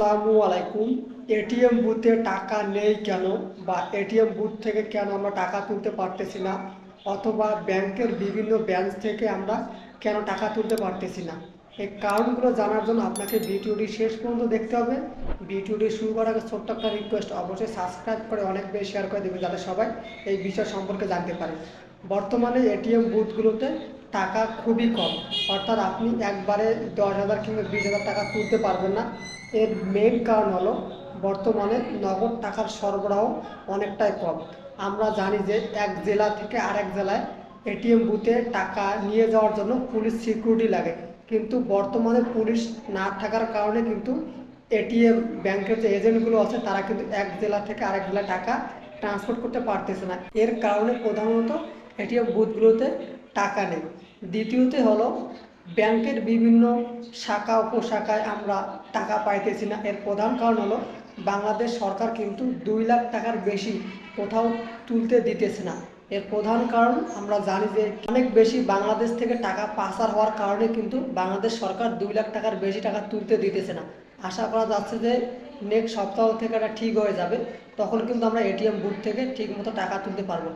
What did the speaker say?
আসসালামু আলাইকুম। এটিএম বুথে টাকা নেই কেন বা এটিএম বুথ থেকে কেন আমরা টাকা তুলতে পারতেছি না অথবা ব্যাংকের বিভিন্ন ব্রাঞ্চ থেকে আমরা কেন টাকা তুলতে পারতেছি না? এই কারণগুলো জানার জন্য আপনাকে ভিডিওটি শেষ পর্যন্ত দেখতে হবে। ভিডিওটি শুরু করার আগে ছোট্ট একটা রিকোয়েস্ট অবশ্যই সাবস্ক্রাইব করে অনেক বেশি শেয়ার করে দেবেন যাতে সবাই এই বিষয় সম্পর্কে জানতে পারে। বর্তমানে এটিএম বুথগুলোতে টাকা খুবই কম। অর্থাৎ আপনি একবারে দশ হাজার কিংবা বিশ হাজার টাকা তুলতে পারবেন না। এর মেন কারণ হলো বর্তমানে নগদ টাকার সরবরাহ অনেকটাই কম। আমরা জানি যে এক জেলা থেকে আরেক জেলায় এটিএম বুথে টাকা নিয়ে যাওয়ার জন্য পুলিশ সিকিউরিটি লাগে। কিন্তু বর্তমানে পুলিশ না থাকার কারণে কিন্তু এটিএম ব্যাংকের যে এজেন্টগুলো আছে, তারা কিন্তু এক জেলা থেকে আরেক জেলায় টাকা ট্রান্সপোর্ট করতে পারতেছে না। এর কারণে প্রধানত এটিএম বুথগুলোতে টাকা নেই। দ্বিতীয়তে হলো ব্যাংকের বিভিন্ন শাখা উপশাখায় আমরা টাকা পাইতেছি না। এর প্রধান কারণ হলো, বাংলাদেশ সরকার কিন্তু দুই লাখ টাকার বেশি কোথাও তুলতে দিতেছে না। এর প্রধান কারণ আমরা জানি যে, অনেক বেশি বাংলাদেশ থেকে টাকা পাচার হওয়ার কারণে কিন্তু বাংলাদেশ সরকার দুই লাখ টাকার বেশি টাকা তুলতে দিতেছে না। আশা করা যাচ্ছে যে নেক্সট সপ্তাহ থেকে এটা ঠিক হয়ে যাবে। তখন কিন্তু আমরা এটিএম বুথ থেকে ঠিক মতো টাকা তুলতে পারব।